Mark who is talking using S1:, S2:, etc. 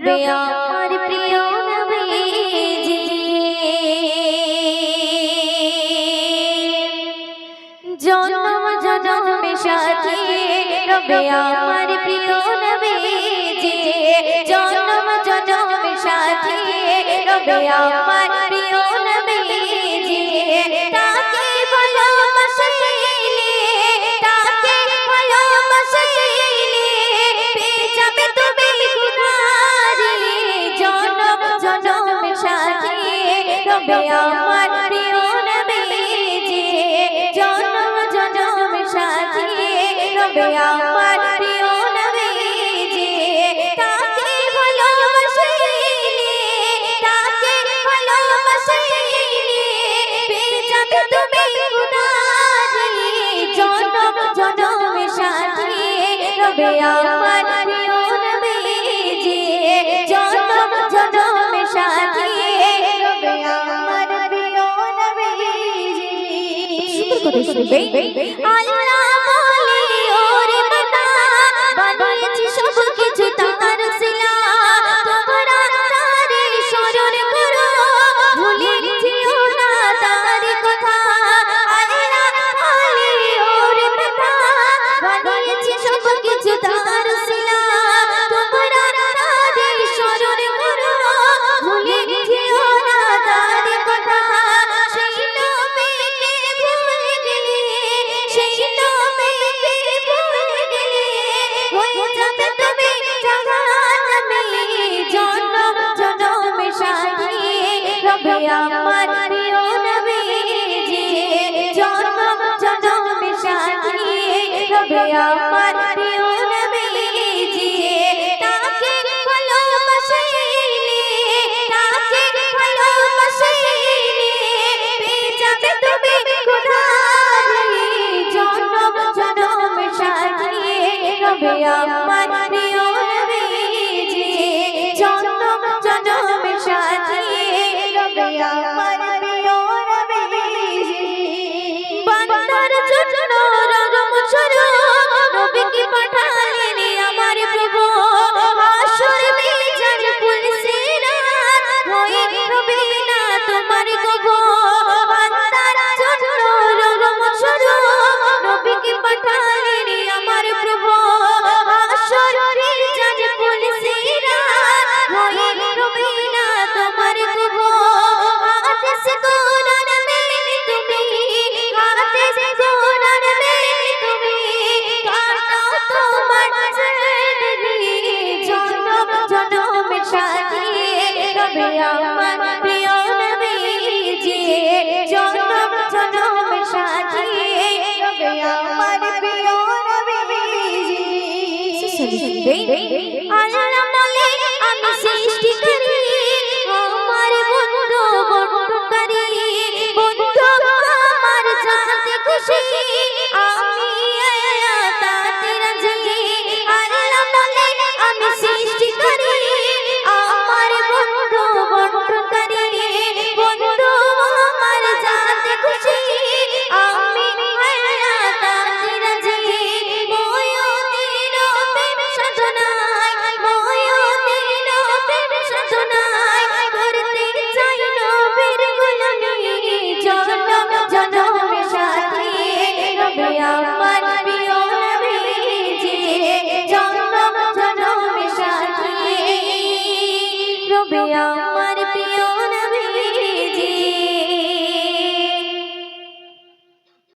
S1: রবে আমার প্রিয় নবীজি জন্ম জন্মে সাথী রবে আমার প্রিয় নবীজি জন্ম জন্মে সাথী রবে আমার হবে আমার প্রিয় নবীজি। জনম জনম সাথী রবে আমার প্রিয় নবীজি। তাকে ভালোবাসিলে তাকে ভালোবাসিলে পেয়ে তুমি গুনাহ জনম জনম সাথী রবে আমার করে শুনবে আল্লাহ আমার প্রিয় নবীজি, জন্ম জন্ম সাথী রবে আমার প্রিয় নবীজি, তাকে ভালোবাসলে তাকে ভালোবাসলে পেয়ে যাবে তুমি গুনাহ জন্ম জন্ম সাথী রবে আমার আমার প্রিয় নবীজি জনম জনম সাজিয়ে আমার প্রিয় নবীজি। আল্লাহ বলে আমি সৃষ্টি করি আমায়